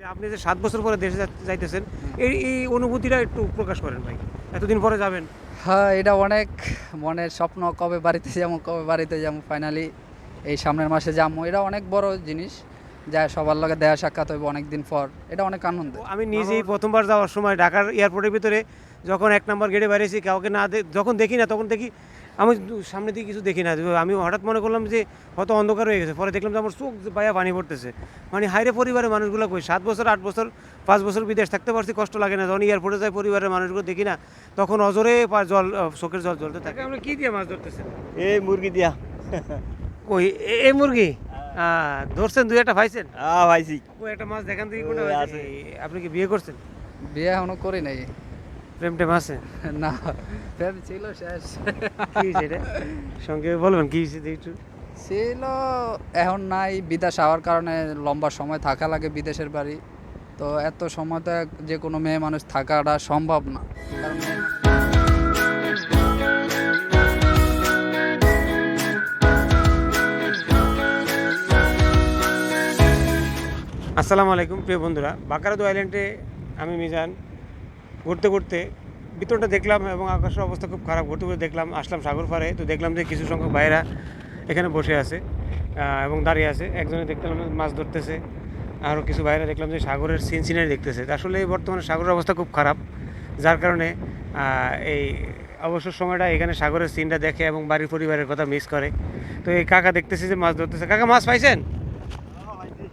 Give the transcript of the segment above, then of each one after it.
আপনি যে সাত বছর পরে দেশে যাইতেছেন এই এই অনুভূতিটা একটু প্রকাশ করেন ভাই। এতদিন পরে যাবেন। হ্যাঁ এটা অনেক মনের স্বপ্ন কবে বাড়িতে যাব কবে বাড়িতে যাব ফাইনালি এই সামনের মাসে যাব। এটা অনেক বড় জিনিস যা সবার লগে দেয়া সাক্ষাৎ হইব অনেক দিন পর। এটা অনেক আনন্দ আমি নিজেই প্রথমবার যাওয়ার সময় ঢাকার এয়ারপোর্টের ভিতরে যখন এক নম্বর গেটে বেরিয়েছি কাউকে না যখন দেখি না তখন দেখি আমি সামনে দিকে কিছু দেখি না। আমি হঠাৎ মনে করলাম যে কত অন্ধকার হয়ে গেছে। পরে দেখলাম যে আমার চোখ বাইয়া পানি পড়তেছে। মানে হাইরে পরিবারের মানুষগুলো কই? সাত বছর আট বছর পাঁচ বছর বিদেশ থাকতে পারছি কষ্ট লাগে না। যখন এয়ারপোর্টে যায় পরিবারের মানুষগুলো দেখি না তখন অজরে পা- জল চোখের জল জ্বলতে থাকে। আমরা কি দিয়ে মাছ ধরতেছেন? এই মুরগি দিয়া। কই? এ- এই মুরগি? আহ, ধরছেন দুই একটা পাইছেন আ ভাইছি। ওই একটা মাছ দেখান থেকে কোনটা। আপনি কি বিয়ে করছেন? বিয়ে এখনও করি নাই। প্রেম টেম আছে? না প্রেম ছিল শেষ। কি এটা? সঙ্গে বলবেন কি হয়েছে একটু। ছিল এখন নাই বিদেশ হওয়ার কারণে লম্বা সময় থাকা লাগে বিদেশের বাড়ি। তো এত সময় তো যে কোনো মেয়ে মানুষ থাকাটা সম্ভব না। কারণ আসসালামু আলাইকুম প্রিয় বন্ধুরা। বাকারাদু আইল্যান্ডে আমি মিজান। ঘুরতে ঘুরতে ভিতরটা দেখলাম এবং আকাশের অবস্থা খুব খারাপ। ঘুরতে ঘুরতে দেখলাম আসলাম সাগর পাড়ে তো দেখলাম যে কিছু সংখ্যক ভাইরা এখানে বসে আছে এবং দাঁড়িয়ে আছে। একজনে দেখলাম মাছ ধরতেছে আরও কিছু ভাইরা দেখলাম যে সাগরের সিন সিনারি দেখতেছে আসলে বর্তমানে সাগরের অবস্থা খুব খারাপ যার কারণে এই অবসর সময়টা এখানে সাগরের সিনটা দেখে এবং বাড়ির পরিবারের কথা মিস করে। তো এই কাকা দেখতেছি যে মাছ ধরতেছে। কাকা মাছ পাইছেন?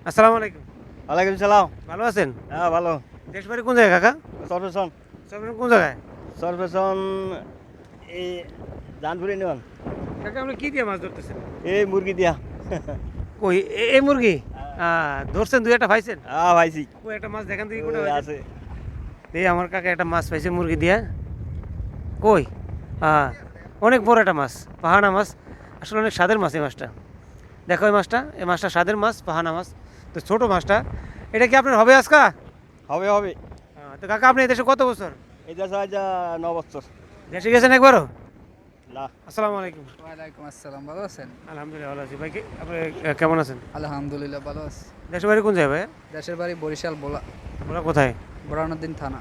আসসালামু আলাইকুম। ওয়ালাইকুম সালাম। ভালো আছেন? হ্যাঁ ভালো। দেশ বাড়ি কোন জায়গায় কাকা? সরফেশন আপনার কোন জায়গায়? সরফেশন এই জানপুরি নিয়ন কাকা আপনি কি দিয়ে মাছ ধরতেছেন? এই মুরগি দিয়া। কই এই মুরগি? আহ, ধরছেন দুই একটা পাইছেন? আ ভাইছি ওই একটা মাছ দেখান থেকে কোনটা আছে। এই আমার কাকা একটা মাছ পাইছে মুরগি দিয়া। কই? হ্যাঁ অনেক বড় একটা মাছ পাহানা মাছ। আসলে অনেক স্বাদের মাছ এই মাছটা। দেখো এই মাছটা এই মাছটা স্বাদের মাছ পাহানা মাছ। তো ছোট মাছটা। এটা কি আপনার হবে আজকা? হবে হবে। আহ, তো কাকা আপনি এদেশে কত বছর? এই দেশ আজ ন বছর। দেশে গেছেন একবারও? না। আসসালামু আলাইকুম। ওয়ালাইকুম আসসালাম ভালো আছেন? আলহামদুলিল্লাহ ভালো আছি। ভাই কি- আপনি কেমন আছেন? আলহামদুলিল্লাহ ভালো আছি। দেশের বাড়ি কোন জায়গায় ভাই? দেশের বাড়ি বরিশাল বোলা কোথায়? বোরানুদ্দিন থানা।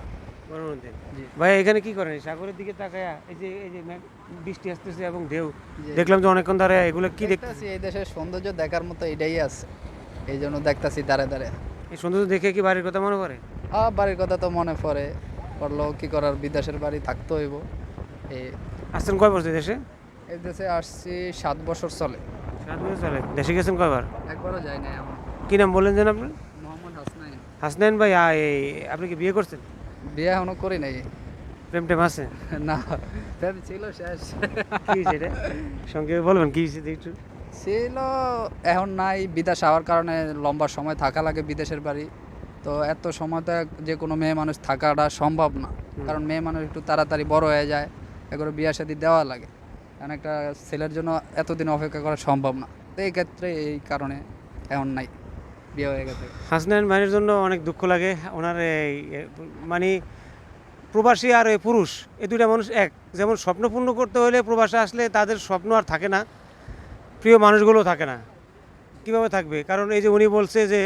ভাই এখানে কি করেন? সাগরের দিকে তাকায়া এই যে এই যে বৃষ্টি আসতেছে এবং ঢেউ। দেখলাম যে অনেকক্ষণ ধরে এগুলো কি দেখতেছি দেখতেছি এই দেশের সৌন্দর্য দেখার মতো এটাই আছে। এই জন্য দেখতাছি দাঁড়ে দাঁড়ে এই সৌন্দর্য দেখে কি বাড়ির কথা মনে পড়ে? আ বাড়ির কথা তো মনে পড়ে। পড়লেও কি করার বিদেশের বাড়ি থাকতে হইব। এই আসছেন কয় বছর দেশে? এই দেশে আসছি সাত বছর চলে। সাত বছর চলে। দেশে গেছেন কয়বার? একবারও যাই নাই এখন কি নাম বললেন যেন আপনি? মোহাম্মদ হাসনাইন। হাসনাইন ভাই আপনি কি বিয়ে করছেন? বিয়ে এখনও করি নাই। প্রেম টেম আছে? না প্রেম ছিল শেষ। কি এটা? সঙ্গে বলবেন কি হয়েছে একটু? ছিল এখন নাই বিদেশ হওয়ার কারণে লম্বা সময় থাকা লাগে বিদেশের বাড়ি। তো এত সময় তো যে কোনো মেয়ে মানুষ থাকাটা সম্ভব না। কারণ মেয়ে মানুষ একটু তাড়াতাড়ি বড় হয়ে যায় এগুলো বিয়ে শাদি দেওয়া লাগে। কারণ একটা ছেলের জন্য এতদিন অপেক্ষা করা সম্ভব না। তো এই ক্ষেত্রে এই কারণে এখন নাই বিয়ে হয়ে গেছে। হাসনাইন ভাইয়ের জন্য অনেক দুঃখ লাগে। ওনার এই মানে প্রবাসী আর এই পুরুষ এই দুইটা মানুষ এক। যেমন স্বপ্ন পূর্ণ করতে হলে প্রবাসে আসলে তাদের স্বপ্ন আর থাকে না। প্রিয় মানুষগুলো থাকে না। কীভাবে থাকবে? কারণ এই যে উনি বলছে যে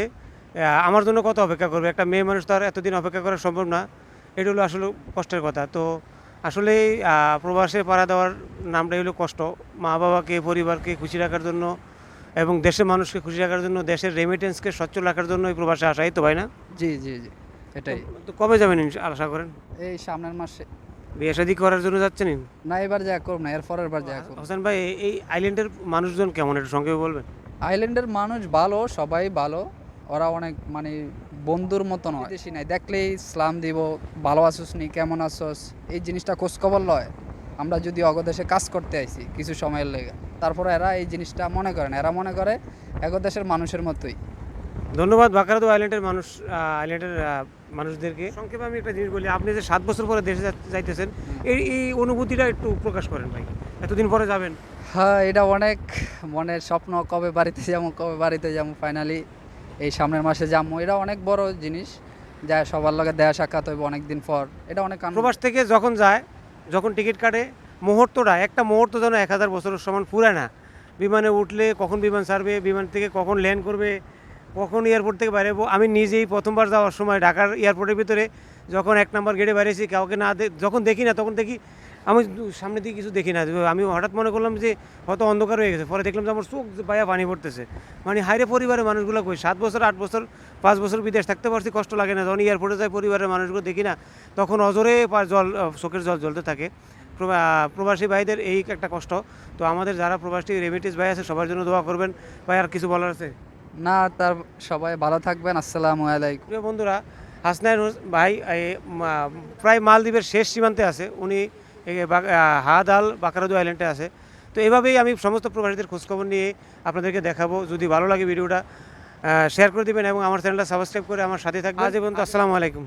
আমার জন্য কত অপেক্ষা করবে? একটা মেয়ে মানুষ তো আর এতদিন অপেক্ষা করা সম্ভব না। এটা হলো আসলে কষ্টের কথা। তো আসলে প্রবাসে পাড়া দেওয়ার নামটাই হলো কষ্ট। মা বাবাকে পরিবারকে খুশি রাখার জন্য এবং দেশের মানুষকে খুশি রাখার জন্য দেশের রেমিটেন্সকে সচ্ছল রাখার জন্য এই প্রবাসে আসা তো ভাই না? জি জি জি এটাই। তো কবে যাবেন আশা করেন? এই সামনের মাসে। বিয়ে শাদী করার জন্য যাচ্ছেন? না এবার যা করব না এর পরের বার যা করব। হোসেন ভাই এই- আইল্যান্ডের মানুষজন কেমন? একটু সংক্ষেপে বলবেন। আইল্যান্ডের মানুষ ভালো সবাই ভালো। ওরা অনেক মানে বন্ধুর মতো নয়। বেশি নাই দেখলেই সালাম দিব ভালো আছোস নি কেমন আছোস এই জিনিসটা খোঁজখবর লয়। আমরা যদি অগদেশে কাজ করতে আইছি কিছু সময়ের লেগে। তারপরে এরা এই জিনিসটা মনে করে না এরা মনে করে এগদেশের মানুষের মতোই। ধন্যবাদ বাকারাদু আইল্যান্ডের মানুষ আইল্যান্ডের মানুষদেরকে। সংক্ষেপে আমি একটা জিনিস বলি আপনি যে সাত বছর পরে দেশে যাইতেছেন এই এই অনুভূতিটা একটু প্রকাশ করেন ভাই। এতদিন পরে যাবেন। হ্যাঁ এটা অনেক মনের স্বপ্ন কবে বাড়িতে যাব কবে বাড়িতে যাব ফাইনালি এই সামনের মাসে যাব এটা অনেক বড় জিনিস যা সবার লগে দেয়া সাক্ষাৎ হইব অনেক দিন পর এটা অনেক। প্রবাস থেকে যখন যায়, যখন টিকিট কাটে, মুহূর্তটা, একটা মুহূর্ত যেন এক হাজার বছরের সমান পুরায় না বিমানে উঠলে কখন বিমান ছাড়বে, বিমান থেকে কখন ল্যান্ড করবে, কখন এয়ারপোর্ট থেকে বাইরে। আমি নিজেই প্রথমবার যাওয়ার সময় ঢাকার এয়ারপোর্টের ভিতরে যখন এক নম্বর গেটে বাইরেছি, কাউকে না যখন দেখি না, তখন দেখি আমি সামনে দিকে কিছু দেখি না। আমি হঠাৎ মনে করলাম যে হয়তো অন্ধকার হয়ে গেছে। পরে দেখলাম যে আমার চোখ বাইয়া পানি পড়তেছে। মানে হাইরে পরিবারের মানুষগুলো কই? সাত বছর আট বছর পাঁচ বছর বিদেশ থাকতে পারছি কষ্ট লাগে না। যখন এয়ারপোর্টে যায় পরিবারের মানুষগুলো দেখি না তখন অজরে জল চোখের জল জ্বলতে থাকে। প্রবাসী ভাইদের এই একটা কষ্ট। তো আমাদের যারা প্রবাসী রেমিটিস ভাই আছে সবার জন্য দোয়া করবেন। ভাই আর কিছু বলার আছে? না তার সবাই ভালো থাকবেন। আসসালামু আলাইকুম। প্রিয় বন্ধুরা হাসনাইন হোস- ভাই প্রায় মালদ্বীপের শেষ সীমান্তে আছে। উনি হাদাল বাকারাদু আইল্যান্ডে আছে। তো এভাবেই আমি সমস্ত প্রবাসীদের খোঁজখবর নিয়ে আপনাদেরকে দেখাবো। যদি ভালো লাগে ভিডিওটা শেয়ার করে দেবেন এবং আমার চ্যানেলটা সাবস্ক্রাইব করে আমার সাথে থাকবে আজ পর্যন্ত, আসসালামু আলাইকুম।